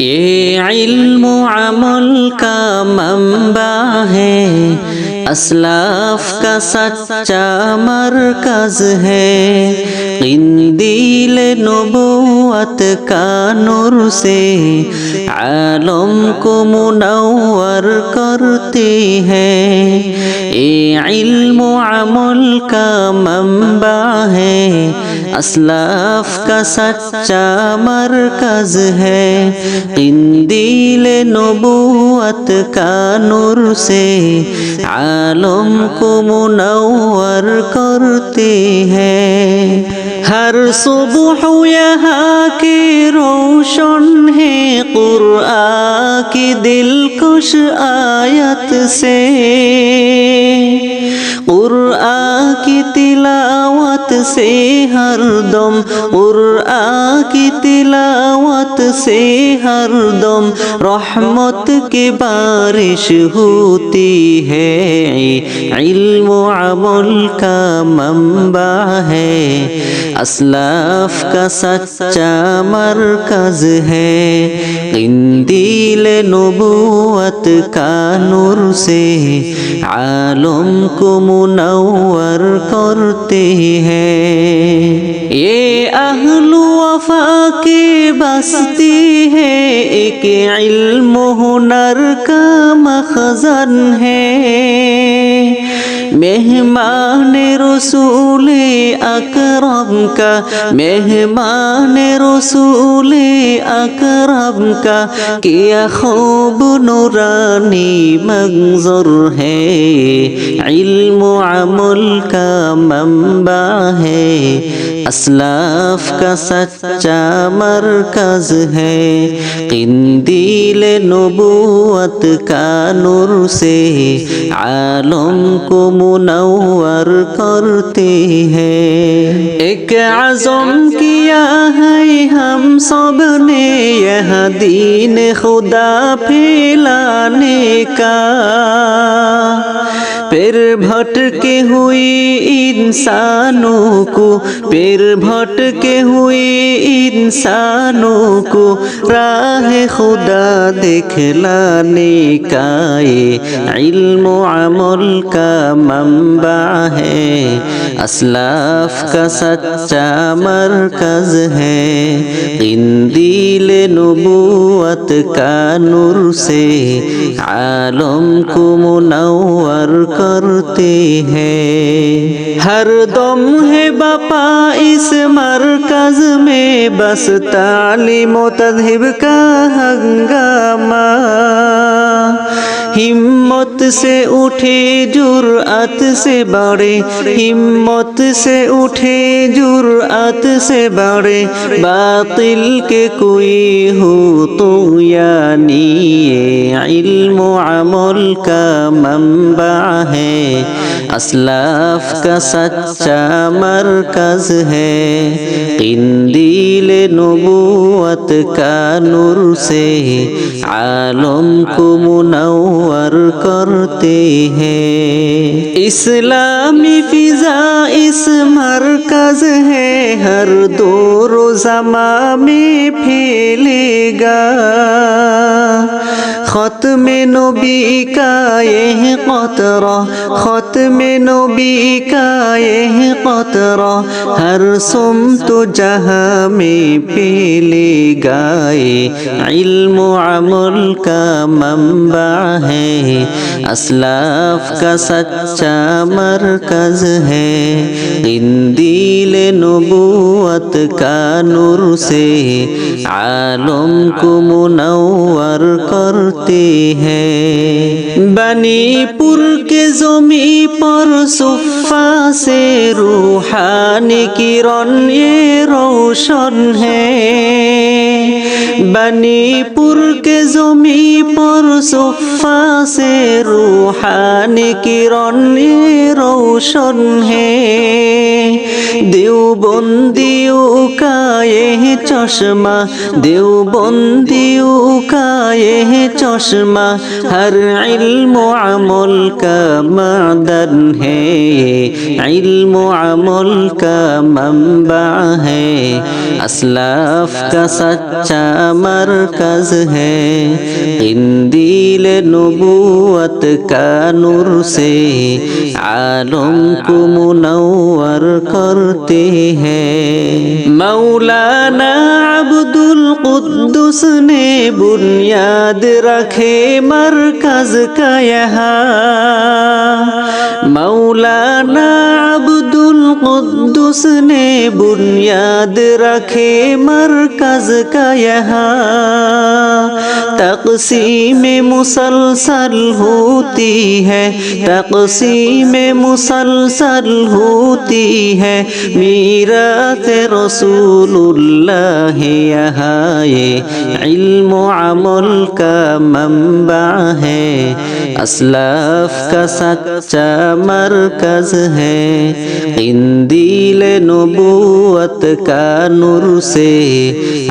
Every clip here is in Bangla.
ये इल्म अमल का मंबा है असलाफ का सच्चा मरकज है इंदील नबूवत का नूर से आलम को मुनवर करते हैं ये इल्म अमल का मंबा है असलाफ का सच्चा मरकज है इंदील नबूवत का नूर से आलम को मुनवर करते हैं ہر صبح یہاں کی روشن ہے قرآن کی دلکش آیت سے ওর আকি তিলাওয়াত সে হরদম ওর আকি তিলাওয়াত সে হরদম রহমত কে বারিশ হতি হিলম আমল কাম্বা হসলাফ কা কাজ মরকজ হিল নবুত কানুর সে, আলম কুম মুনওয়ার করতে হ্যাঁ এ আহলু ওয়াফা کے بستی ہے، ایک علم و ہنر کا مخزن ہے۔ مہمان رسول اکرم کا، مہمان رسول اکرم کا، کیا خوب نورانی منظر ہے۔ علم و عمل کا منبع ہے، اسلاف کا سچا सच्चा मरकज है किंदील नबूवत का नूर से आलम को मुनवर करते हैं एक आजम किया है हम सब ने यह दीन खुदा फैलाने का پیر بھٹکے ہوئی انسانوں کو، پیر بھٹکے ہوئی انسانوں کو راہ خدا دکھلانے کا علم و عمل کا منبع ہے۔ اسلاف کا سچا مرکز ہے۔ قندیل नबूवत का नूर से आलम को मुनवर करते हैं हर दम है बापा इस मरकज में बस तालीम तदहिब का हंगामा हिम्मत से उठे जुरअत से बड़े हिम्मत से उठे जुरअत से बड़े बातिल के कोई हो तो यानी ये इल्म अमल का मंबा है असलाफ का सच्चा मरकज है इंदील नबूवत का नूर से आलम को मुनवर करते हैं इस्लामी फिजा इस मरकज है हर दो रोजमा में फैलेगा ختم نبی کا یہ قطرہ ختم نبی کا یہ قطرہ कतरा हर सुम तो जहाँ में पीले गाए इल्म अमल का मंबा है असलाफ का सच्चा मरकज है इंदील नबूवत का नूर से आलम को मुनवर करते हैं बनीपुर के जमी पर सुफा से रूहानी किरण ये रोशन है बनीपुर के जमी पर सुफा से रूहानी किरण ये रोशन है देवबंदियों का ये चश्मा देवबंदियों का ये चश्मा हर इल्म अमल का معدن ہے علم و عمل کا منبع ہے اسلاف کا سچا مرکز ہے قندیل نبوت کا نور سے عالم کو منور کرتے ہیں مولا রুহুল কুদ্দুস নে বুনিয়াদ রাখে মরকজ কায়হা। মৌলানা कुद्दुस ने बुनियाद रखे मरकज का यहाँ तकसीम मुसलसल होती है तकसीम मुसलसल होती है मीरात रसूलुल्लाह यहाँ ये इल्म अमल का मंबा है असलाफ का सच्चा मरकज है इंदील नबूवत का नूर से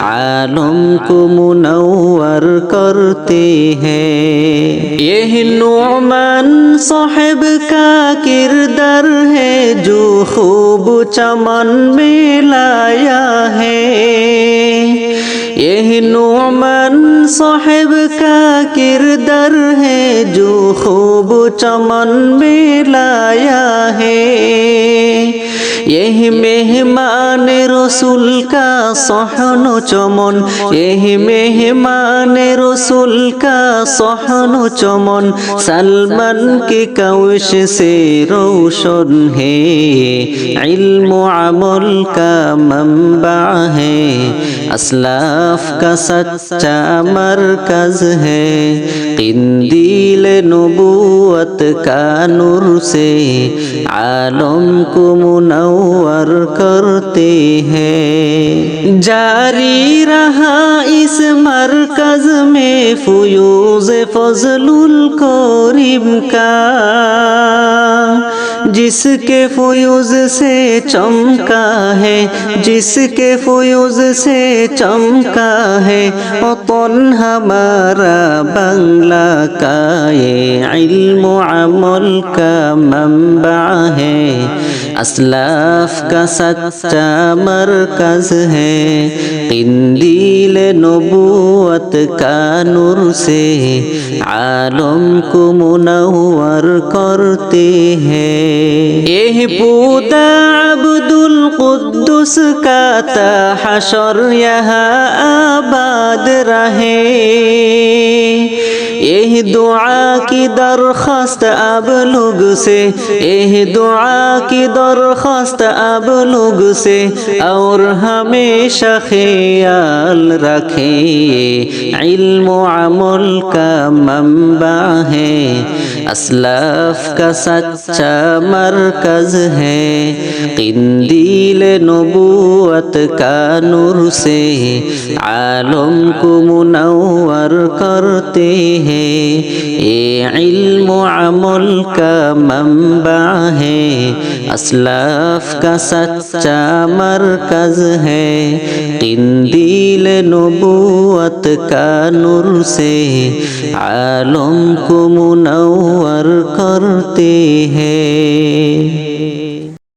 आलम को मुनव्वर करते हैं यह नुमान साहिब का किरदार है जो खूब चमन में लाया है یہ نعمن صاحب کا کردار ہے جو خوب چمن میں لایا ہے এহি মেহমান রসুল কা সহন চমন এহি মেহমান রসুল কা সহন চমন সালমান কে কৌশ সে রৌশন হে ইলম আমল কা মম্বা হে আসলাফ কা সচ্চা মরকজ হে কিন্দিল নবুয়ত কা নূর সে আলম কো মুনাও تصور کرتے ہیں۔ جاری رہا اس مرکز میں فیوز فضل القریب کا۔ جس کے فیوز سے چمکا ہے، جس کے فیوز سے چمکا ہے۔ اتن ہمارا بنگلہ کا یہ علم و عمل کا منبع ہے۔ اسلاف کا سچا مرکز ہے۔ नबूवत का नूर से आलम को मुनव्वर करते हैं एह पूदा अब्दुल कुद्दुस का हशर यहाँ आबाद रहे एह दुआ की दरखास्त अब लोग से एह दुआ की दरखास्त अब लोग से और हमेशा খেয়াল রাখে ইলম আমল কা মম্বা হে اسلاف کا سچا مرکز ہے قندیل نبوت کا نور سے عالم کو منور کرتے ہیں ये इल्म अमल का मंबा है असलाफ का सच्चा मरकज है किंदील नबूवत का नूर से आलम को मुनव्वर करते हैं